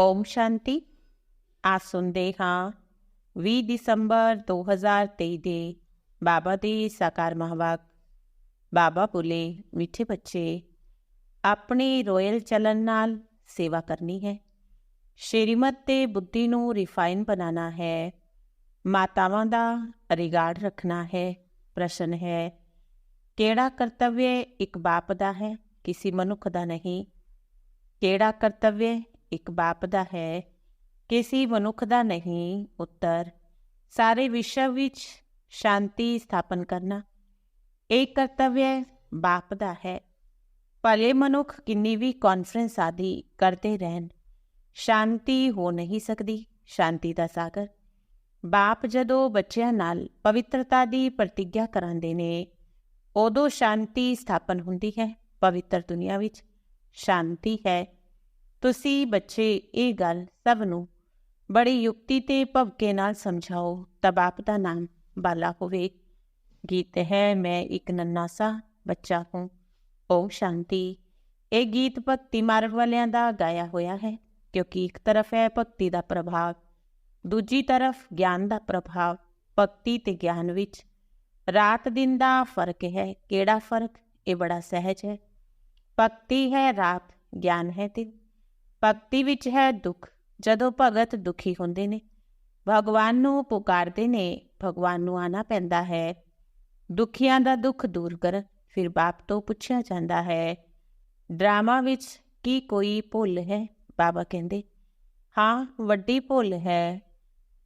ਓਮ ਸ਼ਾਂਤੀ ਆ ਸੁਣਦੇ ਹਾਂ 20 ਦਸੰਬਰ 2023 ਦੇ ਬਾਬਾ ਦੇ ਸਾਕਾਰ ਮਹਾਵਾਕ ਬਾਬਾ ਬੋਲੇ ਮਿੱਠੇ ਬੱਚੇ ਆਪਣੇ ਰੋਇਲ ਚਲਨ ਨਾਲ ਸੇਵਾ ਕਰਨੀ ਹੈ ਸ਼੍ਰੀਮਤ ਤੇ ਬੁੱਧੀ ਨੂੰ ਰਿਫਾਈਨ ਬਣਾਉਣਾ ਹੈ ਮਾਤਾਵਾਂ ਦਾ ਰਿਗਾਰਡ ਰੱਖਣਾ ਹੈ ਪ੍ਰਸ਼ਨ ਹੈ ਕਿਹੜਾ ਕਰਤੱਵਯ ਇੱਕ ਬਾਪ ਦਾ ਹੈ ਕਿਸੇ ਮਨੁੱਖ ਦਾ ਨਹੀਂ ਕਿਹੜਾ ਕਰਤੱਵਯ ਇੱਕ ਬਾਪ ਦਾ ਹੈ, ਕਿਸੇ ਮਨੁੱਖ ਦਾ ਨਹੀਂ, ਉੱਤਰ, ਸਾਰੇ ਵਿਸ਼ਵ ਵਿੱਚ ਸ਼ਾਂਤੀ ਸਥਾਪਨ ਕਰਨਾ। ਇਹ ਕਰਤੱਵਯ ਬਾਪ ਦਾ ਹੈ। ਭਲੇ ਮਨੁੱਖ ਕਿੰਨੀ ਵੀ ਕਾਨਫਰੰਸ ਆਦਿ ਕਰਦੇ ਰਹਿਣ, ਸ਼ਾਂਤੀ ਹੋ ਨਹੀਂ ਸਕਦੀ, ਸ਼ਾਂਤੀ ਦਾ ਸਾਗਰ। ਬਾਪ ਜਦੋਂ ਬੱਚਿਆਂ ਨਾਲ ਪਵਿੱਤਰਤਾ ਦੀ ਪ੍ਰਤੀਗਿਆ ਕਰਾਉਂਦੇ ਨੇ, ਉਦੋਂ ਸ਼ਾਂਤੀ ਸਥਾਪਨ ਹੁੰਦੀ ਹੈ, ਪਵਿੱਤਰ ਦੁਨੀਆ ਵਿੱਚ। ਸ਼ਾਂਤੀ ਹੈ ਤੁਸੀਂ ਬੱਚੇ, ਇਹ ਗੱਲ ਸਭ ਨੂੰ ਬੜੀ ਯੁਕਤੀ ਤੇ ਭਵਕੇ ਨਾਲ ਸਮਝਾਓ। ਤਾਂ ਬਾਪ ਦਾ ਨਾਮ ਬਾਲਾ ਹੋਵੇ। ਗੀਤ ਹੈ, ਮੈਂ ਇੱਕ ਨੰਨਾ ਸਾ ਬੱਚਾ ਹੂੰ। ਓਮ ਸ਼ਾਂਤੀ। ਇਹ ਗੀਤ ਭਗਤੀ ਮਾਰਗ ਵਾਲਿਆਂ ਦਾ ਗਾਇਆ ਹੋਇਆ ਹੈ, ਕਿਉਂਕਿ ਇੱਕ ਤਰਫ ਹੈ ਭਗਤੀ ਦਾ ਪ੍ਰਭਾਵ, ਦੂਜੀ ਤਰਫ ਗਿਆਨ ਦਾ ਪ੍ਰਭਾਵ, ਭਗਤੀ ਤੇ ਗਿਆਨ ਵਿੱਚ। ਰਾਤ ਦਿਨ ਦਾ ਫ਼ਰਕ ਹੈ, ਕਿਹੜਾ ਫ਼ਰਕ? ਇਹ ਬੜਾ ਸਹਿਜ ਹੈ। ਭਗਤੀ ਹੈ, ਰਾਤ ਗਿਆਨ ਹੈ ਦਿਨ ਭਗਤੀ ਵਿੱਚ ਹੈ ਦੁੱਖ, ਜਦੋਂ ਭਗਤ ਦੁਖੀ ਹੁੰਦੇ ਨੇ। ਭਗਵਾਨ ਨੂੰ ਪੁਕਾਰਦੇ ਨੇ, ਭਗਵਾਨ ਨੂੰ ਆਣਾ ਪੈਂਦਾ ਹੈ। ਦੁਖੀਆਂ ਦਾ ਦੁੱਖ ਦੂਰ ਕਰ, ਫਿਰ ਬਾਪ ਤੋਂ ਪੁੱਛਿਆ ਜਾਂਦਾ ਹੈ, ਡਰਾਮਾ ਵਿੱਚ ਕੀ ਕੋਈ ਭੁੱਲ ਹੈ? ਬਾਬਾ ਕਹਿੰਦੇ, ਹਾਂ, ਵੱਡੀ ਭੁੱਲ ਹੈ।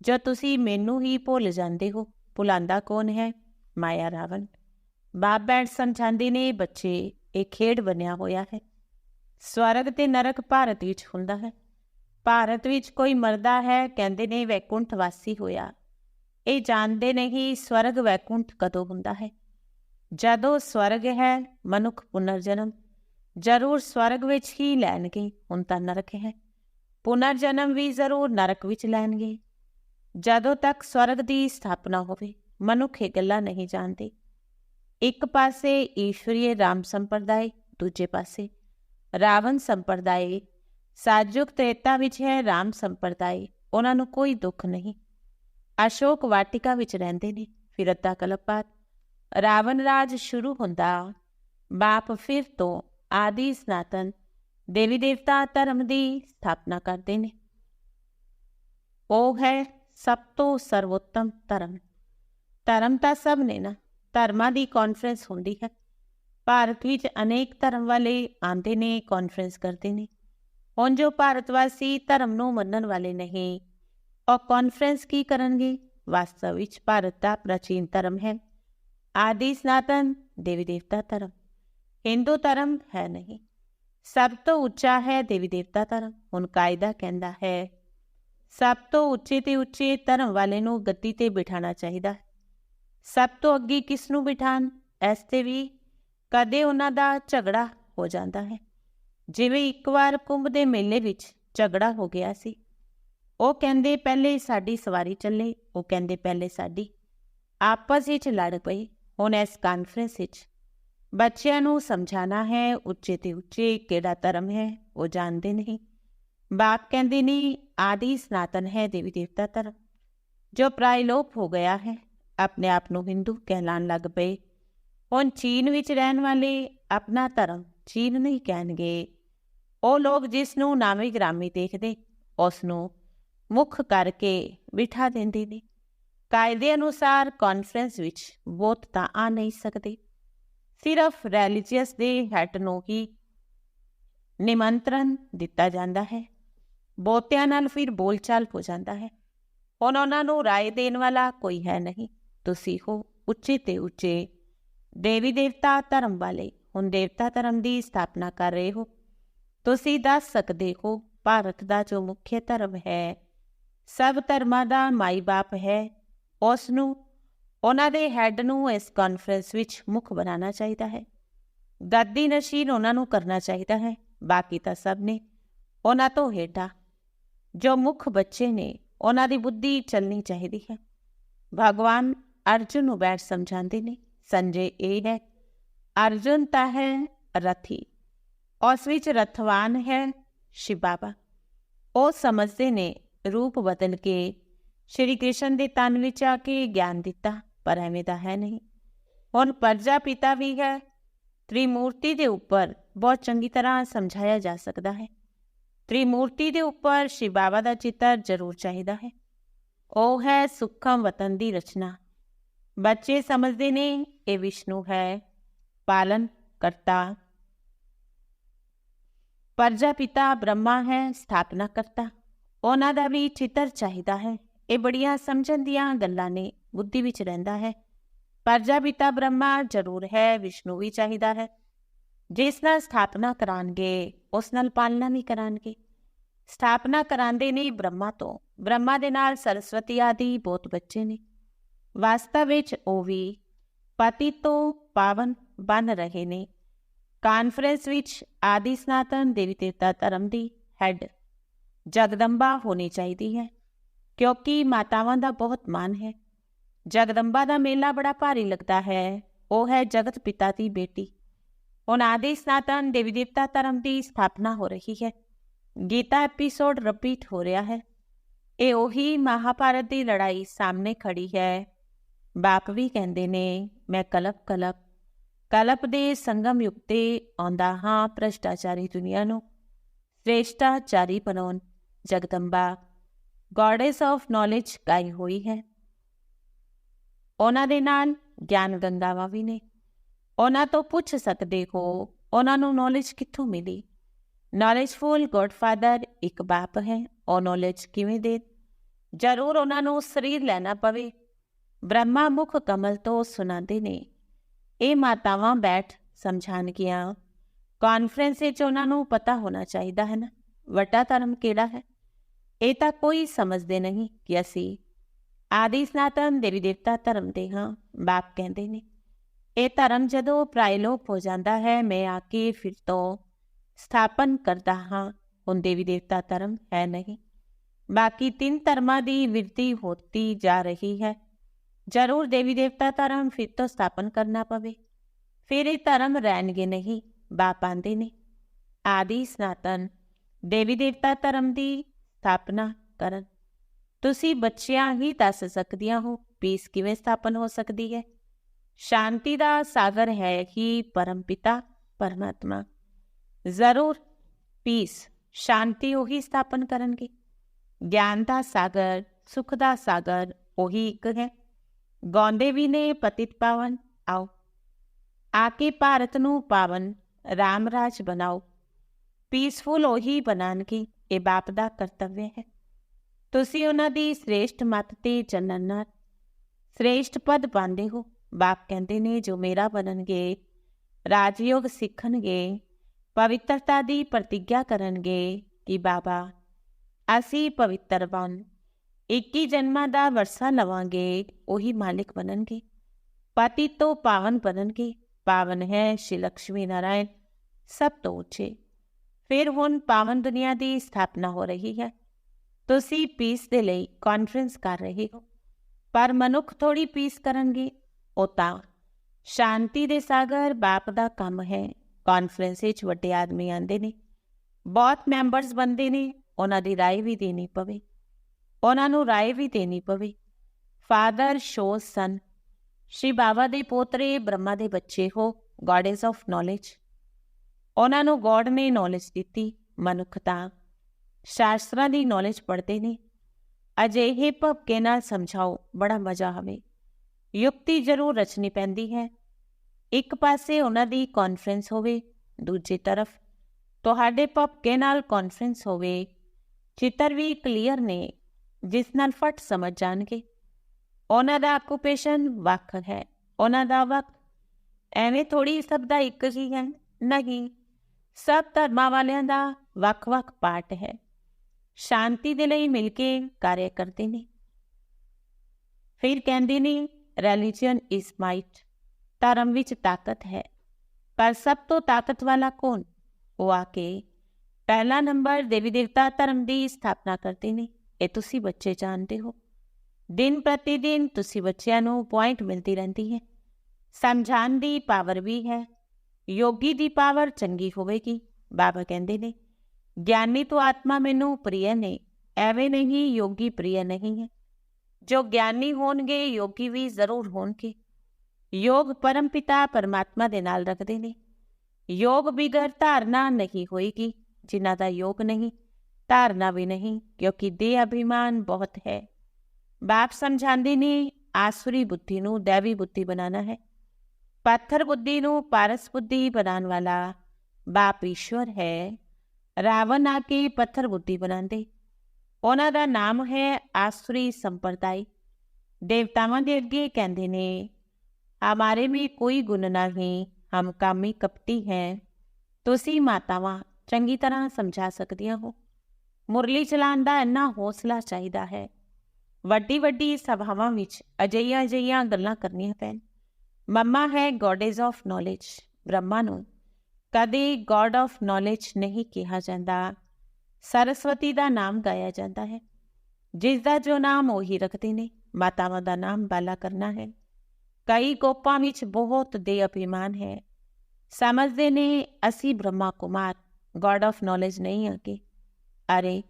ਜੋ ਤੁਸੀਂ ਮੈਨੂੰ ਹੀ ਭੁੱਲ ਜਾਂਦੇ ਹੋ, ਭੁਲਾਂਦਾ ਕੌਣ ਹੈ? ਮਾਇਆ ਰਾਵਣ। ਬਾਪ ਬੈਠ ਸਮਝਾਉਂਦੇ ਨੇ, ਬੱਚੇ, ਇਹ ਖੇਡ ਬਣਿਆ ਹੋਇਆ ਹੈ। ਸਵਰਗ ਤੇ ਨਰਕ ਭਾਰਤ ਵਿੱਚ ਹੁੰਦਾ ਹੈ। ਭਾਰਤ ਵਿੱਚ ਕੋਈ ਮਰਦਾ ਹੈ, ਕਹਿੰਦੇ ਨੇ ਵੈਕੁੰਠ ਵਾਸੀ ਹੋਇਆ। ਇਹ ਜਾਣਦੇ ਨਹੀਂ ਸਵਰਗ ਵੈਕੁੰਠ ਕਦੋਂ ਹੁੰਦਾ ਹੈ। ਜਦੋਂ ਸਵਰਗ ਹੈ, ਮਨੁੱਖ ਪੁਨਰ ਜਨਮ ਜ਼ਰੂਰ ਸਵਰਗ ਵਿੱਚ ਹੀ ਲੈਣਗੇ, ਹੁਣ ਤਾਂ ਨਰਕ ਹੈ। ਪੁਨਰ ਜਨਮ ਵੀ ਜ਼ਰੂਰ ਨਰਕ ਵਿੱਚ ਲੈਣਗੇ। ਜਦੋਂ ਤੱਕ ਸਵਰਗ ਦੀ ਸਥਾਪਨਾ ਹੋਵੇ, ਮਨੁੱਖ ਇਹ ਗੱਲਾਂ ਨਹੀਂ ਜਾਣਦੇ। ਇੱਕ ਪਾਸੇ ਈਸ਼ਵਰੀਏ ਰਾਮ ਸੰਪਰਦਾਇ, ਦੂਜੇ ਪਾਸੇ ਰਾਵਣ ਸੰਪਰਦਾਇ ਸਾਜੁਕ ਤ੍ਰੇਤਾ ਵਿੱਚ ਹੈ ਰਾਮ ਸੰਪਰਦਾਇ ਉਹਨਾਂ ਨੂੰ ਕੋਈ ਦੁੱਖ ਨਹੀਂ। ਅਸ਼ੋਕ ਵਾਟਿਕਾ ਵਿੱਚ ਰਹਿੰਦੇ ਨੇ, ਫਿਰ ਅੱਧਾ ਕਲਪਾਤ ਰਾਵਣ ਰਾਜ ਸ਼ੁਰੂ ਹੁੰਦਾ ਬਾਪ ਫਿਰ ਤੋਂ ਆਦਿ ਸਨਾਤਨ ਦੇਵੀ ਦੇਵਤਾ ਧਰਮ ਦੀ ਸਥਾਪਨਾ ਕਰਦੇ ਨੇ। ਉਹ ਹੈ ਸਭ ਤੋਂ ਸਰਵੋਤਮ ਧਰਮ। ਧਰਮ ਤਾਂ ਸਭ ਨੇ ਨਾ, ਧਰਮਾਂ ਦੀ ਕਾਨਫਰੰਸ ਹੁੰਦੀ ਹੈ। ਭਾਰਤ ਵਿੱਚ ਅਨੇਕ ਧਰਮ ਵਾਲੇ ਆਂਦੇ ਨੇ ਕਾਨਫਰੰਸ ਕਰਦੇ ਨੇ। ਹੁਣ ਜੋ ਭਾਰਤ ਵਾਸੀ ਧਰਮ ਨੂੰ ਮੰਨਣ ਵਾਲੇ ਨਹੀਂ, ਉਹ ਕਾਨਫਰੰਸ ਕੀ ਕਰਨਗੇ? ਵਾਸਤਵ ਵਿੱਚ ਭਾਰਤ ਦਾ ਪ੍ਰਾਚੀਨ ਧਰਮ ਹੈ। ਆਦਿ ਸਨਾਤਨ ਦੇਵੀ ਦੇਵਤਾ ਧਰਮ। ਹਿੰਦੂ ਧਰਮ ਹੈ ਨਹੀਂ। ਸਭ ਤੋਂ ਉੱਚਾ ਹੈ ਦੇਵੀ ਦੇਵਤਾ ਧਰਮ, ਹੁਣ ਕਾਇਦਾ ਕਹਿੰਦਾ ਹੈ। ਸਭ ਤੋਂ ਉੱਚੇ ਤੇ ਉੱਚੇ ਧਰਮ ਵਾਲੇ ਨੂੰ ਗੱਦੀ ਤੇ ਬਿਠਾਣਾ ਚਾਹੀਦਾ ਸਭ ਤੋਂ ਅੱਗੇ ਕਿਸ ਨੂੰ ਬਿਠਾਣ ਇਸ ਤੇ ਵੀ ਕਦੇ ਉਹਨਾਂ ਦਾ ਝਗੜਾ ਹੋ ਜਾਂਦਾ ਹੈ। ਜਿਵੇਂ ਇੱਕ ਵਾਰ ਕੁੰਭ ਦੇ ਮੇਲੇ ਵਿੱਚ ਝਗੜਾ ਹੋ ਗਿਆ ਸੀ। ਉਹ ਕਹਿੰਦੇ, ਪਹਿਲੇ ਸਾਡੀ ਸਵਾਰੀ ਚੱਲੇ, ਉਹ ਕਹਿੰਦੇ, ਪਹਿਲੇ ਸਾਡੀ। ਆਪਸ ਵਿੱਚ ਲੜ ਪਏ। ਹੁਣ ਇਸ ਕਾਨਫਰੰਸ ਵਿੱਚ ਬੱਚਿਆਂ ਨੂੰ ਸਮਝਾਣਾ ਹੈ, ਉੱਚੇ ਤੇ ਉੱਚੇ ਕਿਹੜਾ ਧਰਮ ਹੈ, ਉਹ ਜਾਣਦੇ ਨਹੀਂ। ਬਾਪ ਕਹਿੰਦੇ, ਨਹੀਂ, ਆਦਿ ਸਨਾਤਨ ਹੈ ਦੇਵੀ ਦੇਵਤਾ ਧਰਮ। ਜੋ ਪ੍ਰਾਇਲੋਪ ਹੋ ਗਿਆ ਹੈ, ਆਪਣੇ ਆਪ ਨੂੰ ਹਿੰਦੂ ਕਹਿਲਾਣ ਲੱਗ ਪਏ। ਹੁਣ ਚੀਨ ਵਿੱਚ ਰਹਿਣ ਵਾਲੇ ਆਪਣਾ ਧਰਮ ਚੀਨ ਨਹੀਂ ਕਹਿਣਗੇ। ਉਹ ਲੋਕ ਜਿਸ ਨੂੰ ਨਾਮੀ ਗ੍ਰਾਮੀ ਦੇਖਦੇ, ਉਸ ਨੂੰ ਮੁੱਖ ਕਰਕੇ ਬਿਠਾ ਦਿੰਦੇ ਨੇ। ਕਾਇਦੇ ਅਨੁਸਾਰ ਕਾਨਫਰੰਸ ਵਿੱਚ ਵੋਟ ਤਾਂ ਆ ਨਹੀਂ ਸਕਦੇ। ਸਿਰਫ ਰੈਲੀਜੀਅਸ ਦੇ ਹੈੱਡ ਨੂੰ ਹੀ ਨਿਮੰਤਰਣ ਦਿੱਤਾ ਜਾਂਦਾ ਹੈ। ਬੋਤਿਆਂ ਨਾਲ ਫਿਰ ਬੋਲਚਾਲ ਹੋ ਜਾਂਦਾ ਹੈ। ਹੁਣ ਉਹਨਾਂ ਨੂੰ ਰਾਏ ਦੇਣ ਵਾਲਾ ਕੋਈ ਹੈ ਨਹੀਂ। ਤੁਸੀਂ ਹੋ ਉੱਚੇ ਤੇ ਉੱਚੇ ਦੇਵੀ ਦੇਵਤਾ ਧਰਮ ਵਾਲੇ, ਹੁਣ ਦੇਵਤਾ ਧਰਮ ਦੀ ਸਥਾਪਨਾ ਕਰ ਰਹੇ ਹੋ। ਤੁਸੀਂ ਦੱਸ ਸਕਦੇ ਹੋ, ਭਾਰਤ ਦਾ ਜੋ ਮੁੱਖ ਧਰਮ ਹੈ, ਸਭ ਧਰਮਾਂ ਦਾ ਮਾਈ ਬਾਪ ਹੈ। ਉਸ ਨੂੰ ਉਹਨਾਂ ਦੇ ਹੈੱਡ ਨੂੰ ਇਸ ਕਾਨਫਰੰਸ ਵਿੱਚ ਮੁੱਖ ਬਣਾਉਣਾ ਚਾਹੀਦਾ ਹੈ। ਗੱਦੀ ਨਸ਼ੀਨ ਉਹਨਾਂ ਨੂੰ ਕਰਨਾ ਚਾਹੀਦਾ ਹੈ, ਬਾਕੀ ਤਾਂ ਸਭ ਨੇ। ਉਹਨਾਂ ਤੋਂ ਹੇਠਾਂ, ਜੋ ਮੁੱਖ ਬੱਚੇ ਨੇ, ਉਹਨਾਂ ਦੀ ਬੁੱਧੀ ਚੱਲਣੀ ਚਾਹੀਦੀ ਹੈ। ਭਗਵਾਨ ਅਰਜੁਨ ਨੂੰ ਬੈਠ ਸਮਝਾਉਂਦੇ ਨੇ। ਸੰਜੇ ਇਹ ਹੈ। ਅਰਜੁਨ ਤਾਂ ਹੈ ਰਥੀ। ਉਸ ਵਿੱਚ ਰਥਵਾਨ ਹੈ ਸ਼ਿਵ ਬਾਬਾ ਉਹ ਸਮਝਦੇ ਨੇ ਰੂਪ ਬਦਲ ਕੇ ਸ਼੍ਰੀ ਕ੍ਰਿਸ਼ਨ ਦੇ ਤਨ ਵਿੱਚ ਆ ਕੇ ਗਿਆਨ ਦਿੱਤਾ, ਪਰ ਐਵੇਂ ਦਾ ਹੈ ਨਹੀਂ। ਹੁਣ ਪਰਜਾ ਪਿਤਾ ਵੀ ਹੈ। ਤ੍ਰਿਮੂਰਤੀ ਦੇ ਉੱਪਰ ਬਹੁਤ ਚੰਗੀ ਤਰ੍ਹਾਂ ਸਮਝਾਇਆ ਜਾ ਸਕਦਾ ਹੈ। ਤ੍ਰਿਮੂਰਤੀ ਦੇ ਉੱਪਰ ਸ਼ਿਵ ਬਾਬਾ ਦਾ ਚਿੱਤਰ ਜ਼ਰੂਰ ਚਾਹੀਦਾ ਹੈ। ਉਹ ਹੈ ਸੁਖਮ ਵਤਨ ਦੀ ਰਚਨਾ। ਬੱਚੇ ਸਮਝਦੇ ਨੇ, ਇਹ ਵਿਸ਼ਨੂੰ ਹੈ। ਪਾਲਨ ਕਰਤਾ। ਪਰਜਾਪਿਤਾ ਬ੍ਰਹਮਾ ਹੈ, ਸਥਾਪਨਾ ਕਰਤਾ। ਉਹਨਾਂ ਦਾ ਵੀ ਚਿੱਤਰ ਚਾਹੀਦਾ ਹੈ। ਇਹ ਬੜੀਆਂ ਸਮਝਣ ਦੀਆਂ ਗੱਲਾਂ ਨੇ, ਬੁੱਧੀ ਵਿੱਚ ਰਹਿੰਦਾ ਹੈ। ਪਰਜਾਪਿਤਾ ਬ੍ਰਹਮਾ ਜ਼ਰੂਰ ਹੈ, ਵਿਸ਼ਨੂੰ ਵੀ ਚਾਹੀਦਾ ਹੈ। ਜਿਸ ਨਾਲ ਸਥਾਪਨਾ ਕਰਾਂਗੇ ਉਸ ਨਾਲ ਪਾਲਣਾ ਵੀ ਕਰਾਂਗੇ ਸਥਾਪਨਾ ਕਰਾਂਦੇ ਨੇ ਬ੍ਰਹਮਾ ਤੋਂ। ਬ੍ਰਹਮਾ ਦੇ ਨਾਲ ਸਰਸਵਤੀ ਆਦਿ ਬਹੁਤ ਬੱਚੇ ਨੇ। ਵਾਸਤਵ ਵਿੱਚ ਉਹ ਵੀ ਪਤੀ ਤੋਂ ਪਾਵਨ ਬਣ ਰਹੇ ਨੇ। ਕਾਨਫਰੰਸ ਵਿੱਚ ਆਦਿ ਸਨਾਤਨ ਦੇਵੀ ਦੇਵਤਾ ਧਰਮ ਦੀ ਹੈਡ ਜਗਦੰਬਾ ਹੋਣੀ ਚਾਹੀਦੀ ਹੈ, ਕਿਉਂਕਿ ਮਾਤਾਵਾਂ ਦਾ ਬਹੁਤ ਮਾਨ ਹੈ। ਜਗਦੰਬਾ ਦਾ ਮੇਲਾ ਬੜਾ ਭਾਰੀ ਲੱਗਦਾ ਹੈ, ਉਹ ਹੈ ਜਗਤ ਪਿਤਾ ਦੀ ਬੇਟੀ। ਹੁਣ ਆਦਿ ਸਨਾਤਨ ਦੇਵੀ ਦੇਵਤਾ ਧਰਮ ਦੀ ਸਥਾਪਨਾ ਹੋ ਰਹੀ ਹੈ। ਗੀਤਾ ਐਪੀਸੋਡ ਰਿਪੀਟ ਹੋ ਰਿਹਾ ਹੈ। ਇਹ ਉਹੀ ਮਹਾਭਾਰਤ ਦੀ ਲੜਾਈ ਸਾਹਮਣੇ ਖੜੀ ਹੈ ਬਾਪ ਵੀ ਕਹਿੰਦੇ ਨੇ, ਮੈਂ ਕਲਪ ਕਲਪ ਕਲਪ ਦੇ ਸੰਗਮ ਯੁਗ ਤੇ ਆਉਂਦਾ ਹਾਂ ਭ੍ਰਸ਼ਟਾਚਾਰੀ ਦੁਨੀਆ ਨੂੰ। ਸ੍ਰੇਸ਼ਟਾਚਾਰੀ ਬਣਾਉਣ, ਜਗਦੰਬਾ ਗੋਡੈਸ ਆਫ ਨੌਲੇਜ ਗਾਈ ਹੋਈ ਹੈ। ਉਹਨਾਂ ਦੇ ਨਾਲ ਗਿਆਨ ਗੰਗਾਵਾ ਵੀ ਨੇ। ਉਹਨਾਂ ਤੋਂ ਪੁੱਛ ਸਕਦੇ ਹੋ, ਉਹਨਾਂ ਨੂੰ ਨੌਲੇਜ ਕਿੱਥੋਂ ਮਿਲੀ? ਨੌਲੇਜਫੁਲ ਗੋਡਫਾਦਰ ਇੱਕ ਬਾਪ ਹੈ, ਉਹ ਨੌਲੇਜ ਕਿਵੇਂ ਦੇ? ਜ਼ਰੂਰ ਉਹਨਾਂ ਨੂੰ ਸਰੀਰ ਲੈਣਾ ਪਵੇ। ਬ੍ਰਹਮਾ ਮੁਖ ਕਮਲ ਤੋਂ ਸੁਣਾਉਂਦੇ ਨੇ। ਇਹ ਮਾਤਾਵਾਂ ਬੈਠ ਸਮਝਾਣ ਗਿਆ ਕਾਨਫਰੰਸ ਵਿੱਚ ਉਹਨਾਂ ਨੂੰ ਪਤਾ ਹੋਣਾ ਚਾਹੀਦਾ ਹੈ ਨਾ? ਵੱਡਾ ਧਰਮ ਕਿਹੜਾ ਹੈ? ਇਹ ਤਾਂ ਕੋਈ ਸਮਝਦੇ ਨਹੀਂ ਕਿ ਅਸੀਂ ਆਦਿ ਸਨਾਤਨ ਦੇਵੀ ਦੇਵਤਾ ਧਰਮ ਦੇ ਹਾਂ, ਬਾਪ ਕਹਿੰਦੇ ਨੇ। ਇਹ ਧਰਮ ਜਦੋਂ ਪ੍ਰਾਇਲੋਪ ਹੋ ਜਾਂਦਾ ਹੈ, ਮੈਂ ਆ ਕੇ ਫਿਰ ਤੋਂ ਸਥਾਪਨ ਕਰਦਾ ਹਾਂ, ਹੁਣ ਦੇਵੀ ਦੇਵਤਾ ਧਰਮ ਹੈ ਨਹੀਂ। ਬਾਕੀ ਤਿੰਨ ਧਰਮਾਂ ਦੀ ਵਿਰਤੀ ਹੋਤੀ ਜਾ ਰਹੀ ਹੈ। ਜ਼ਰੂਰ ਦੇਵੀ ਦੇਵਤਾ ਧਰਮ ਫਿਰ ਤੋਂ ਸਥਾਪਨ ਕਰਨਾ ਪਵੇ ਫਿਰ ਇਹ ਧਰਮ ਰਹਿਣਗੇ ਨਹੀਂ ਬਾਪ ਆਂਦੇ ਨੇ ਆਦਿ ਸਨਾਤਨ ਦੇਵੀ ਦੇਵਤਾ ਧਰਮ ਦੀ ਸਥਾਪਨਾ ਕਰਨ ਤੁਸੀਂ ਬੱਚਿਆਂ ਹੀ ਦੱਸ ਸਕਦੀਆਂ ਹੋ ਪੀਸ ਕਿਵੇਂ ਸਥਾਪਨ ਹੋ ਸਕਦੀ ਹੈ ਸ਼ਾਂਤੀ ਦਾ ਸਾਗਰ ਹੈ ਹੀ ਪਰਮਪਿਤਾ ਪਰਮਾਤਮਾ ਜ਼ਰੂਰ ਪੀਸ ਸ਼ਾਂਤੀ ਉਹੀ ਸਥਾਪਨ ਕਰਨਗੇ ਗਿਆਨ ਦਾ ਸਾਗਰ ਸੁਖ ਦਾ ਸਾਗਰ ਉਹੀ ਇੱਕ ਹੈ ਗਾਉਂਦੇ ਵੀ ਨੇ ਪਤਿਤ ਪਾਵਨ ਆਓ ਆ ਕੇ ਭਾਰਤ ਨੂੰ ਪਾਵਨ ਰਾਮ ਰਾਜ ਬਣਾਓ ਪੀਸਫੁਲ ਉਹੀ ਬਣਾਣਗੇ ਇਹ ਬਾਪ ਦਾ ਕਰਤੱਵ ਹੈ ਤੁਸੀਂ ਉਹਨਾਂ ਦੀ ਸ੍ਰੇਸ਼ਟ ਮਤ ਤੇ ਚੱਲਣ ਨਾਲ ਸ੍ਰੇਸ਼ਟ ਪਦ ਪਾਉਂਦੇ ਹੋ ਬਾਪ ਕਹਿੰਦੇ ਨੇ ਜੋ ਮੇਰਾ ਬਣਨਗੇ ਰਾਜਯੋਗ ਸਿੱਖਣਗੇ ਪਵਿੱਤਰਤਾ ਦੀ ਪ੍ਰਤੀਗਿਆ ਕਰਨਗੇ ਕਿ ਬਾਬਾ ਅਸੀਂ ਪਵਿੱਤਰ ਬਣ ਇੱਕੀ ਜਨਮਾਂ ਦਾ ਵਰਸਾ ਲਵਾਂਗੇ, ਉਹੀ ਮਾਲਿਕ ਬਣਨਗੇ। ਪਤੀ ਤੋਂ ਪਾਵਨ ਬਣਨਗੇ, ਪਾਵਨ ਹੈ ਸ਼੍ਰੀ ਲక్ష్ਮੀ ਨਾਰਾਇਣ, ਸਭ ਤੋਂ ਉੱਚੇ। ਫਿਰ ਹੁਣ ਪਾਵਨ ਦੁਨੀਆ ਦੀ ਸਥਾਪਨਾ ਹੋ ਰਹੀ ਹੈ। ਤੁਸੀਂ ਪੀਸ ਦੇ ਲਈ ਕਾਨਫਰੰਸ ਕਰ ਰਹੇ ਹੋ। ਪਰ ਮਨੁੱਖ ਥੋੜੀ ਪੀਸ ਕਰਨਗੇ, ਉਹ ਤਾਂ ਸ਼ਾਂਤੀ ਦੇ ਸਾਗਰ ਬਾਪ ਦਾ ਕੰਮ ਹੈ। ਕਾਨਫਰੰਸ ਵਿੱਚ ਵੱਡੇ ਆਦਮੀ ਆਂਦੇ ਨੇ। ਬਹੁਤ ਮੈਂਬਰਸ ਬੰਦੇ ਨੇ, ਉਹਨਾਂ ਦੀ رائے ਵੀ ਦੇਣੀ ਪਵੇ। ਉਹਨਾਂ ਨੂੰ ਰਾਏ ਵੀ ਦੇਣੀ ਪਵੇ। ਫਾਦਰ ਸ਼ੋਜ਼ ਸਨ ਸ਼੍ਰੀ ਬਾਬਾ ਦੇ ਪੋਤਰੇ ਬ੍ਰਹਮਾ ਦੇ ਬੱਚੇ ਹੋ। ਗੋਡੈਸ ਆਫ ਨੌਲੇਜ ਉਹਨਾਂ ਨੂੰ ਗੋਡ ਨੇ ਨੌਲੇਜ ਦਿੱਤੀ ਮਨੁੱਖਤਾ ਸ਼ਾਸਤਰਾਂ ਦੀ ਨੌਲੇਜ ਪੜ੍ਹਦੇ ਨੇ। ਅਜੇ ਹੀ ਭਪਕੇ ਨਾਲ ਸਮਝਾਓ, ਬੜਾ ਮਜ਼ਾ ਆਵੇ। ਯੁਕਤੀ ਜ਼ਰੂਰ ਰਚਨੀ ਪੈਂਦੀ ਹੈ। ਇੱਕ ਪਾਸੇ ਉਹਨਾਂ ਦੀ ਕਾਨਫਰੰਸ ਹੋਵੇ, ਦੂਜੀ ਤਰਫ ਤੁਹਾਡੇ ਭਪਕੇ ਨਾਲ ਕਾਨਫਰੰਸ ਹੋਵੇ, ਚਿੱਤਰ ਵੀ ਕਲੀਅਰ ਨੇ। ਜਿਸ ਨਾਲ ਫਟ ਸਮਝ ਜਾਣਗੇ। ਉਹਨਾਂ ਦਾ ਆਕੂਪੇਸ਼ਨ ਵੱਖ ਹੈ। ਉਹਨਾਂ ਦਾ ਵਕ ਐਵੇਂ ਥੋੜੀ ਸਭ ਦਾ ਇੱਕ ਹੀ ਹੈ। ਨਹੀਂ, ਸਭ ਧਰਮਾਂ ਵਾਲਿਆਂ ਦਾ ਵੱਖ-ਵੱਖ ਪਾਠ ਹੈ। ਸ਼ਾਂਤੀ ਦੇ ਲਈ ਮਿਲ ਕੇ ਕਾਰਜ ਕਰਦੇ ਨੇ। ਫਿਰ ਕਹਿੰਦੇ ਨੇ ਰਿਲੀਜੀਅਨ ਇਜ਼ ਮਾਈਟ ਧਰਮ ਵਿੱਚ ਤਾਕਤ ਹੈ। ਪਰ ਸਭ ਤੋਂ ਤਾਕਤ ਵਾਲਾ ਕੌਣ? ਉਹ ਆ ਕੇ ਪਹਿਲਾ ਨੰਬਰ ਦੇਵੀ ਦੇਵਤਾ ਧਰਮ ਦੀ ਸਥਾਪਨਾ ਕਰਦੇ ਨੇ। ਇਹ ਤੁਸੀਂ ਬੱਚੇ ਜਾਣਦੇ ਹੋ। ਦਿਨ ਪ੍ਰਤੀ ਦਿਨ ਤੁਸੀਂ ਬੱਚਿਆਂ ਨੂੰ ਪੁਆਇੰਟ ਮਿਲਦੀ ਰਹਿੰਦੀ ਹੈ। ਸਮਝਾਉਣ ਦੀ ਪਾਵਰ ਵੀ ਹੈ। ਯੋਗੀ ਦੀ ਪਾਵਰ ਚੰਗੀ ਹੋਵੇਗੀ, ਬਾਬਾ ਕਹਿੰਦੇ ਨੇ। ਗਿਆਨੀ ਤੋਂ ਆਤਮਾ ਮੈਨੂੰ ਪ੍ਰਿਯ ਨੇ, ਐਵੇਂ ਨਹੀਂ ਯੋਗੀ ਪ੍ਰਿਯ ਨਹੀਂ ਹੈ। ਜੋ ਗਿਆਨੀ ਹੋਣਗੇ, ਯੋਗੀ ਵੀ ਜ਼ਰੂਰ ਹੋਣਗੇ। ਯੋਗ ਪਰਮ ਪਿਤਾ ਪਰਮਾਤਮਾ ਦੇ ਨਾਲ ਰੱਖਦੇ ਨੇ। ਯੋਗ ਬਿਗਰ ਧਾਰਨਾ ਨਹੀਂ ਹੋਏਗੀ, ਜਿਨ੍ਹਾਂ ਦਾ ਯੋਗ ਨਹੀਂ। ਧਾਰਨਾ ਵੀ ਨਹੀਂ ਕਿਉਂਕਿ ਦੇ ਅਭਿਮਾਨ ਬਹੁਤ ਹੈ ਬਾਪ ਸਮਝਾਉਂਦੇ ਨੇ ਆਸੁਰੀ ਬੁੱਧੀ ਨੂੰ ਦੇਵੀ ਬੁੱਧੀ ਬਣਾਉਣਾ ਹੈ ਪੱਥਰ ਬੁੱਧੀ ਨੂੰ ਪਾਰਸ ਬੁੱਧੀ ਬਣਾਉਣ ਵਾਲਾ ਬਾਪ ਈਸ਼ਵਰ ਹੈ ਰਾਵਣ ਆ ਕੇ ਪੱਥਰ ਬੁੱਧੀ ਬਣਾਉਂਦੇ ਉਹਨਾਂ ਦਾ ਨਾਮ ਹੈ ਆਸੁਰੀ ਸੰਪਰਦਾਇ ਦੇਵਤਾਵਾਂ ਦੇ ਅੱਗੇ ਕਹਿੰਦੇ ਨੇ ਹਮਾਰੇ ਵਿੱਚ ਕੋਈ ਗੁਣ ਨਹੀਂ ਹਮ ਕਾਮੀ ਕਪਟੀ ਹੈ ਤੁਸੀਂ ਮਾਤਾਵਾਂ ਚੰਗੀ ਤਰ੍ਹਾਂ ਸਮਝਾ ਸਕਦੀਆਂ ਹੋ ਮੁਰਲੀ ਚਲਾਉਣ ਦਾ ਇੰਨਾ ਹੌਸਲਾ ਚਾਹੀਦਾ ਹੈ। ਵੱਡੀ ਵੱਡੀ ਸਭਾਵਾਂ ਵਿੱਚ ਅਜਈਆਂ ਅਜਈਆਂ ਗੱਲਾਂ ਕਰਨੀਆਂ ਪੈਣ। ਮੰਮਾ ਹੈ ਗੋਡੇਸ ਆਫ ਨੌਲੇਜ ਬ੍ਰਹਮਾ ਨੂੰ ਕਦੇ ਗੋਡ ਆਫ ਨੌਲੇਜ ਨਹੀਂ ਕਿਹਾ ਜਾਂਦਾ। ਸਰਸਵਤੀ ਦਾ ਨਾਮ ਗਾਇਆ ਜਾਂਦਾ ਹੈ। ਜਿਸ ਦਾ ਜੋ ਨਾਮ ਉਹੀ ਰੱਖਦੇ ਨੇ, ਮਾਤਾਵਾਂ ਦਾ ਨਾਮ ਬਾਲਾ ਕਰਨਾ ਹੈ। ਕਈ ਗੋਪਾਂ ਵਿੱਚ ਬਹੁਤ ਦੇ ਅਭਿਮਾਨ ਹੈ। ਸਮਝਦੇ ਨੇ, ਅਸੀਂ Brahma Kumar god of knowledge ਨਹੀਂ ਆਗੇ ਅਰੇ,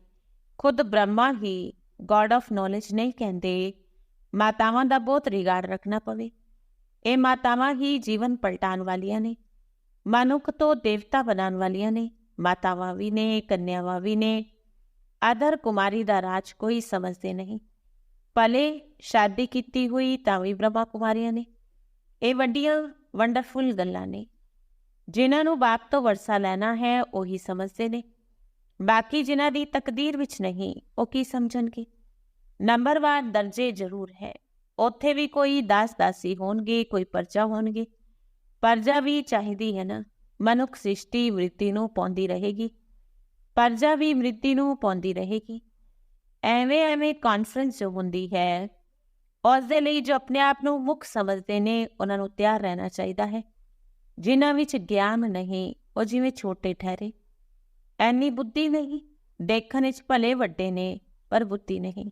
ਖੁਦ ਬ੍ਰਹਮਾ ਹੀ ਗੋਡ ਆਫ ਨੌਲੇਜ ਨਹੀਂ ਕਹਿੰਦੇ। ਮਾਤਾਵਾਂ ਦਾ ਬਹੁਤ ਰਿਗਾਰਡ ਰੱਖਣਾ ਪਵੇ। ਇਹ ਮਾਤਾਵਾਂ ਹੀ ਜੀਵਨ ਪਲਟਾਉਣ ਵਾਲੀਆਂ ਨੇ। ਮਨੁੱਖ ਤੋਂ ਦੇਵਤਾ ਬਣਾਉਣ ਵਾਲੀਆਂ ਨੇ। ਮਾਤਾਵਾਂ ਵੀ ਨੇ, ਕੰਨਿਆਵਾਂ ਵੀ ਨੇ। ਆਦਰ ਕੁਮਾਰੀ ਦਾ ਰਾਜ ਕੋਈ ਸਮਝਦੇ ਨਹੀਂ। ਭਲੇ ਸ਼ਾਦੀ ਕੀਤੀ ਹੋਈ ਤਾਂ ਵੀ ਬ੍ਰਹਮਾ ਕੁਮਾਰੀਆਂ ਨੇ। ਇਹ ਵੱਡੀਆਂ ਵੰਡਰਫੁਲ ਗੱਲਾਂ ਨੇ। ਜਿਨ੍ਹਾਂ ਨੂੰ ਬਾਪ ਤੋਂ ਵਰਸਾ ਲੈਣਾ ਹੈ, ਉਹੀ ਸਮਝਦੇ ਨੇ। ਬਾਕੀ ਜਿਨ੍ਹਾਂ ਦੀ ਤਕਦੀਰ ਵਿੱਚ ਨਹੀਂ, ਉਹ ਕੀ ਸਮਝਣਗੇ? ਨੰਬਰ ਨੰਬਰਵਾਰ ਦਰਜੇ ਜ਼ਰੂਰ ਹੈ। ਉੱਥੇ ਵੀ ਕੋਈ ਦਾਸ ਦਾਸੀ ਹੋਣਗੇ, ਕੋਈ ਪਰਜਾ ਹੋਣਗੇ। ਪਰਜਾ ਵੀ ਚਾਹੀਦੀ ਹੈ ਨਾ। ਮਨੁੱਖ ਸ੍ਰਿਸ਼ਟੀ ਵ੍ਰਿਤੀ ਨੂੰ ਪਾਉਂਦੀ ਰਹੇਗੀ। ਪਰਜਾ ਵੀ ਵ੍ਰਿਤੀ ਨੂੰ ਪਾਉਂਦੀ ਰਹੇਗੀ। ਐਵੇਂ ਐਵੇਂ ਕਾਨਫਰੰਸ ਜੋ ਹੁੰਦੀ ਹੈ ਉਸ ਦੇ ਲਈ ਜੋ ਆਪਣੇ ਆਪ ਨੂੰ ਮੁੱਖ ਸਮਝਦੇ ਨੇ, ਉਹਨਾਂ ਨੂੰ ਤਿਆਰ ਰਹਿਣਾ ਚਾਹੀਦਾ ਹੈ। ਜਿਨ੍ਹਾਂ ਵਿੱਚ ਗਿਆਨ ਨਹੀਂ, ਉਹ ਜਿਵੇਂ ਛੋਟੇ ਠਹਿਰੇ। ਐਨੀ ਬੁੱਧੀ ਨਹੀਂ, ਦੇਖਣ ਵਿੱਚ ਭਲੇ ਵੱਡੇ ਨੇ, ਪਰ ਬੁੱਧੀ ਨਹੀਂ।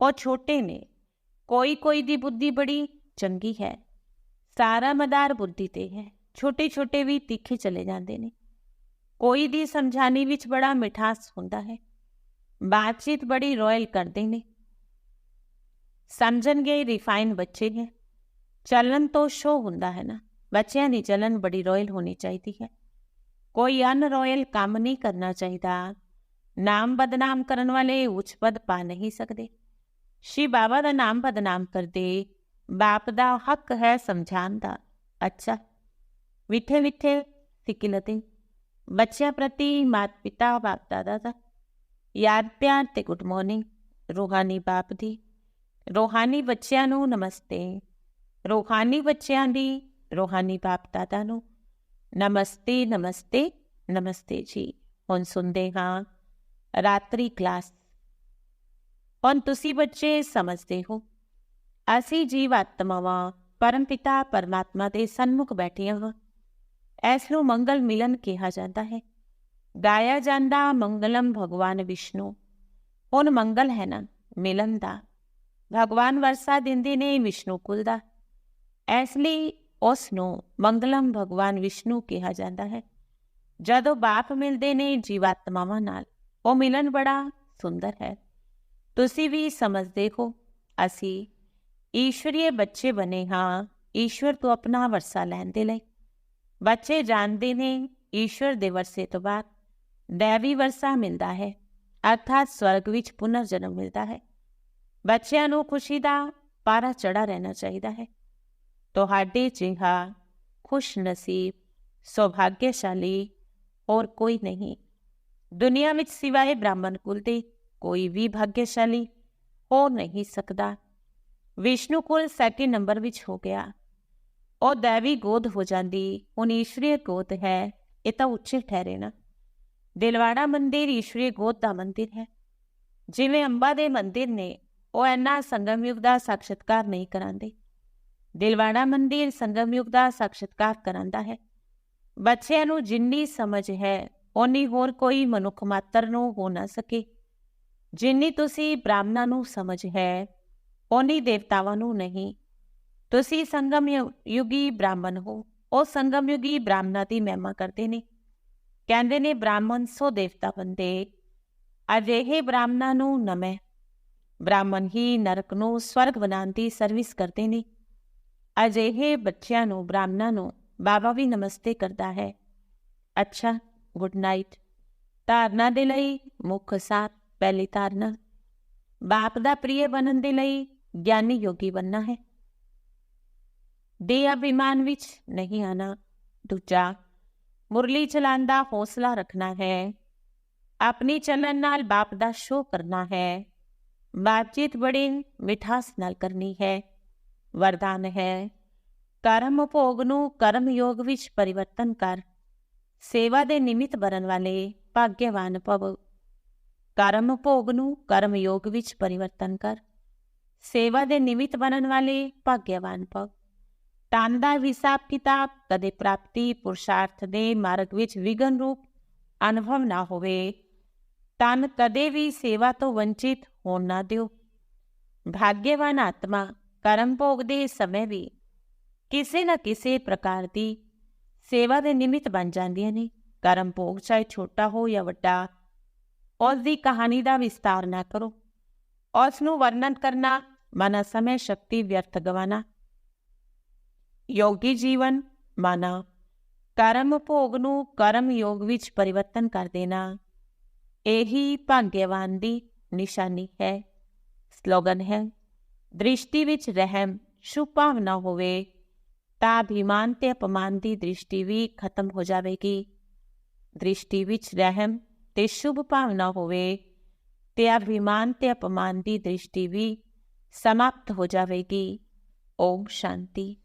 ਉਹ ਛੋਟੇ ਨੇ ਕੋਈ ਕੋਈ ਦੀ ਬੁੱਧੀ ਬੜੀ ਚੰਗੀ ਹੈ। ਸਾਰਾ ਮਦਾਰ ਬੁੱਧੀ ਤੇ ਹੈ ਛੋਟੇ ਛੋਟੇ ਵੀ ਤਿੱਖੇ ਚਲੇ ਜਾਂਦੇ ਨੇ। ਕੋਈ ਦੀ ਸਮਝਾਣੀ ਵਿੱਚ ਬੜਾ ਮਿਠਾਸ ਹੁੰਦਾ ਹੈ। ਬਾਤਚੀਤ ਬੜੀ ਰਾਇਲ ਕਰਦੇ ਨੇ। ਸਮਝਣਗੇ ਰਿਫਾਈਨ ਬੱਚੇ ਨੇ। ਚੱਲਣ ਤੋਂ ਸ਼ੋ ਹੁੰਦਾ ਹੈ ਨਾ। ਬੱਚਿਆਂ ਦੀ ਚੱਲਣ ਬੜੀ ਰਾਇਲ ਹੋਣੀ ਚਾਹੀਦੀ ਹੈ। ਕੋਈ ਅਨ ਰਾਇਲ ਕੰਮ ਨਹੀਂ ਕਰਨਾ ਚਾਹੀਦਾ ਨਾਮ ਬਦਨਾਮ ਕਰਨ ਵਾਲੇ ਉੱਚ ਪਦ ਪਾ ਨਹੀਂ ਸਕਦੇ ਸ਼ੀ ਬਾਬਾ ਦਾ ਨਾਮ ਬਦਨਾਮ ਕਰਦੇ ਬਾਪ ਦਾ ਹੱਕ ਹੈ ਸਮਝਾਉਣ ਦਾ ਅੱਛਾ ਵਿਠੇ ਵਿਠੇ ਸਿਕਿਲਤੇ ਬੱਚਿਆਂ ਪ੍ਰਤੀ ਮਾਤ ਪਿਤਾ ਬਾਪ ਦਾਦਾ ਦਾ ਯਾਦ ਪਿਆਰ ਤੇ ਗੁੱਡ ਮਾਰਨਿੰਗ ਰੋਹਾਨੀ ਬਾਪ ਦੀ ਰੋਹਾਨੀ ਬੱਚਿਆਂ ਨੂੰ ਨਮਸਤੇ ਰੋਹਾਨੀ ਬੱਚਿਆਂ ਦੀ ਰੋਹਾਨੀ ਬਾਪ ਦਾਦਾ ਨੂੰ ਨਮਸਤੇ ਨਮਸਤੇ ਨਮਸਤੇ ਜੀ ਹੁਣ ਸੁਣਦੇ ਹਾਂ ਰਾਤਰੀ ਕਲਾਸ ਹੁਣ ਤੁਸੀਂ ਬੱਚੇ ਸਮਝਦੇ ਹੋ ਅਸੀਂ ਜੀਵ ਆਤਮਾਵਾਂ ਪਰਮਪਿਤਾ ਪਰਮਾਤਮਾ ਦੇ ਸਨਮੁਖ ਬੈਠੇ ਹਾਂ ਇਸ ਨੂੰ ਮੰਗਲ ਮਿਲਨ ਕਿਹਾ ਜਾਂਦਾ ਹੈ ਗਾਇਆ ਜਾਂਦਾ ਮੰਗਲਮ ਭਗਵਾਨ ਵਿਸ਼ਨੂੰ ਹੁਣ ਮੰਗਲ ਹੈ ਨਾ ਮਿਲਨ ਦਾ ਭਗਵਾਨ ਵਰਸਾ ਦਿੰਦੇ ਨੇ ਵਿਸ਼ਨੂੰ ਕੁਲ ਦਾ ਇਸ ਲਈ ਉਸ ਨੂੰ ਮੰਗਲਮ ਭਗਵਾਨ ਵਿਸ਼ਨੂੰ ਕਿਹਾ ਜਾਂਦਾ ਹੈ। ਜਦੋਂ ਬਾਪ ਮਿਲਦੇ ਨੇ ਜੀਵਾਤਮਾਵਾਂ ਨਾਲ, ਉਹ ਮਿਲਨ ਬੜਾ ਸੁੰਦਰ ਹੈ। ਤੁਸੀਂ ਵੀ ਸਮਝਦੇ ਹੋ, ਅਸੀਂ ਈਸ਼ਵਰੀਏ ਬੱਚੇ ਬਨੇ ਹਾਂ, ਈਸ਼ਵਰ ਤੋਂ ਆਪਣਾ ਵਰਸਾ ਲੈਣ ਦੇ ਲਈ। ਬੱਚੇ ਜਾਣਦੇ ਨੇ ਈਸ਼ਵਰ ਦੇ ਵਰਸੇ ਤੋਂ ਬਾਅਦ ਦੇਵੀ ਵਰਸਾ ਮਿਲਦਾ ਹੈ, ਅਰਥਾਤ ਸਵਰਗ ਵਿੱਚ ਪੁਨਰ ਜਨਮ ਮਿਲਦਾ ਹੈ। ਬੱਚਿਆਂ ਨੂੰ ਖੁਸ਼ੀ ਦਾ ਪਾਰਾ ਚੜਾ ਰਹਿਣਾ ਚਾਹੀਦਾ ਹੈ। ਤੁਹਾਡੇ ਜਿਹਾ ਖੁਸ਼ ਨਸੀਬ ਸੁਭਾਗਿਆਸ਼ਾਲੀ ਹੋਰ ਕੋਈ ਨਹੀਂ। ਦੁਨੀਆ ਵਿੱਚ ਸਿਵਾਏ ਬ੍ਰਾਹਮਣ ਕੁਲ ਦੇ ਕੋਈ ਵੀ ਭਾਗਿਆਸ਼ਾਲੀ ਹੋ ਨਹੀਂ ਸਕਦਾ। ਵਿਸ਼ਨੂੰ ਕੁਲ ਸੈਕਿੰਡ ਨੰਬਰ ਵਿੱਚ ਹੋ ਗਿਆ। ਉਹ ਦੇਵੀ ਗੋਦ ਹੋ ਜਾਂਦੀ ਹੁਣ ਈਸ਼ਵਰੀ ਗੋਦ ਹੈ, ਇਹ ਤਾਂ ਉੱਚੇ ਠਹਿਰੇ ਨਾ। ਦਿਲਵਾੜਾ ਮੰਦਿਰ ਈਸ਼ਵਰੀ ਗੋਦ ਦਾ ਮੰਦਿਰ ਹੈ। ਜਿਵੇਂ ਅੰਬਾ ਦੇ ਮੰਦਿਰ ਨੇ ਉਹ ਐਨਾ ਸੰਗਮ ਯੁਗ ਦਾ ਸਾਖਸ਼ਤਕਾਰ ਨਹੀਂ ਕਰਾਂਦੇ। ਦਿਲਵਾੜਾ ਮੰਦਿਰ ਸੰਗਮ ਯੁਗ ਦਾ ਸਾਖਸ਼ਤਕਾਰ ਕਰਾਂਦਾ ਹੈ। ਬੱਚਿਆਂ ਨੂੰ ਜਿੰਨੀ ਸਮਝ ਹੈ, ਓਨੀ ਹੋਰ ਕੋਈ ਮਨੁੱਖ ਮਾਤਰ ਨੂੰ ਹੋ ਨਾ ਸਕੇ। ਜਿੰਨੀ ਤੁਸੀਂ ਬ੍ਰਾਹਮਣਾਂ ਨੂੰ ਸਮਝ ਹੈ, ਓਨੀ ਦੇਵਤਾਵਾਂ ਨੂੰ ਨਹੀਂ। ਤੁਸੀਂ ਸੰਗਮ ਯੁਗੀ ਬ੍ਰਾਹਮਣ ਹੋ। ਉਹ ਸੰਗਮ ਯੁਗੀ ਬ੍ਰਾਹਮਣਾਂ ਦੀ ਮਹਿਮਾ ਕਰਦੇ ਨੇ। ਕਹਿੰਦੇ ਨੇ ਬ੍ਰਾਹਮਣ ਸੋ ਦੇਵਤਾ ਬੰਦੇ, ਅਜਿਹੇ ਬ੍ਰਾਹਮਣਾਂ ਨੂੰ ਨਮੈ ਬ੍ਰਾਹਮਣ ਹੀ ਨਰਕ ਨੂੰ ਸਵਰਗ ਬਣਾਉਣ ਦੀ ਸਰਵਿਸ ਕਰਦੇ ਨੇ। ਅਜਿਹੇ ਬੱਚਿਆਂ ਨੂੰ, ਬ੍ਰਾਹਮਣਾਂ ਨੂੰ ਬਾਬਾ ਵੀ ਨਮਸਤੇ ਕਰਦਾ ਹੈ। ਅੱਛਾ, ਗੁੱਡ ਨਾਈਟ। ਧਾਰਨਾ ਦੇ ਲਈ ਮੁੱਖ ਸਾਰ, ਪਹਿਲੀ ਧਾਰਨਾ। ਬਾਪ ਦਾ ਪ੍ਰਿਯ ਬਣਨ ਦੇ ਲਈ ਗਿਆਨੀ ਯੋਗੀ ਬਣਨਾ ਹੈ। ਦੇ ਅਭਿਮਾਨ ਵਿੱਚ ਨਹੀਂ ਆਣਾ ਦੂਜਾ, ਮੁਰਲੀ ਚਲਾਉਣ ਦਾ ਹੌਸਲਾ ਰੱਖਣਾ ਹੈ। ਆਪਣੀ ਚਲਨ ਨਾਲ ਬਾਪ ਦਾ ਸ਼ੋਅ ਕਰਨਾ ਹੈ। ਬਾਤਚੀਤ ਬੜੀ ਮਿਠਾਸ ਨਾਲ ਕਰਨੀ ਹੈ। ਵਰਦਾਨ ਹੈ। ਕਰਮ ਭੋਗ ਨੂੰ ਕਰਮ ਯੋਗ ਵਿੱਚ ਪਰਿਵਰਤਨ ਕਰ। ਸੇਵਾ ਦੇ ਨਿਮਿਤ ਬਰਨ ਵਾਲੇ ਭਾਗਿਆਵਾਨ ਭਵ। ਕਰਮ ਭੋਗ ਨੂੰ ਕਰਮ ਯੋਗ ਵਿੱਚ ਪਰਿਵਰਤਨ ਕਰ। ਸੇਵਾ ਦੇ ਨਿਮਿਤ ਬਣਨ ਵਾਲੇ ਭਾਗਿਆਵਾਨ ਭਵ। ਤਨ ਦਾ ਹਿਸਾਬ ਕਿਤਾਬ ਕਦੇ ਪ੍ਰਾਪਤੀ ਪੁਰਸ਼ਾਰਥ ਦੇ ਮਾਰਗ ਵਿੱਚ ਵਿਗਨ ਰੂਪ ਅਨੁਭਵ ਨਾ ਹੋਵੇ। ਤਨ ਕਦੇ ਵੀ ਸੇਵਾ ਤੋਂ ਵੰਚਿਤ ਹੋਣ ਨਾ ਦਿਓ। ਭਾਗਿਆਵਾਨ ਆਤਮਾ ਕਰਮ ਭੋਗ ਦੇ ਸਮੇਂ ਵੀ ਕਿਸੇ ਨਾ ਕਿਸੇ ਪ੍ਰਕਾਰ ਦੀ ਸੇਵਾ ਦੇ ਨਿਮਿਤ ਬਣ ਜਾਂਦੀਆਂ ਨੇ। ਕਰਮ ਭੋਗ ਚਾਹੇ ਛੋਟਾ ਹੋ ਜਾਂ ਵੱਡਾ, ਉਸ ਦੀ ਕਹਾਣੀ ਦਾ ਵਿਸਤਾਰ ਨਾ ਕਰੋ। ਉਸ ਨੂੰ ਵਰਣਨ ਕਰਨਾ, ਮਨ ਸਮੇਂ ਸ਼ਕਤੀ ਵਿਅਰਥ ਗਵਾਨਾ। ਯੋਗੀ ਜੀਵਨ, ਮਾਨਾ ਕਰਮ ਭੋਗ ਨੂੰ ਕਰਮ ਯੋਗ ਵਿੱਚ ਪਰਿਵਰਤਨ ਕਰ ਦੇਣਾ, ਇਹੀ ਭਾਗਿਆਵਾਨ ਦੀ ਨਿਸ਼ਾਨੀ ਹੈ, ਸਲੋਗਨ ਹੈ। ਦ੍ਰਿਸ਼ਟੀ ਵਿੱਚ ਰਹਿਮ ਸ਼ੁਭ ਭਾਵਨਾ ਹੋਵੇ, ਤਾਂ ਅਭਿਮਾਨ ਤੇ ਅਪਮਾਨ ਦੀ ਦ੍ਰਿਸ਼ਟੀ ਵੀ ਖਤਮ ਹੋ ਜਾਵੇਗੀ। ਦ੍ਰਿਸ਼ਟੀ ਵਿੱਚ ਰਹਿਮ ਤੇ ਸ਼ੁਭ ਭਾਵਨਾ ਹੋਵੇ, ਤੇ ਅਭਿਮਾਨ ਤੇ ਅਪਮਾਨ ਦੀ ਦ੍ਰਿਸ਼ਟੀ ਵੀ ਸਮਾਪਤ ਹੋ ਜਾਵੇਗੀ। ਓਮ ਸ਼ਾਂਤੀ।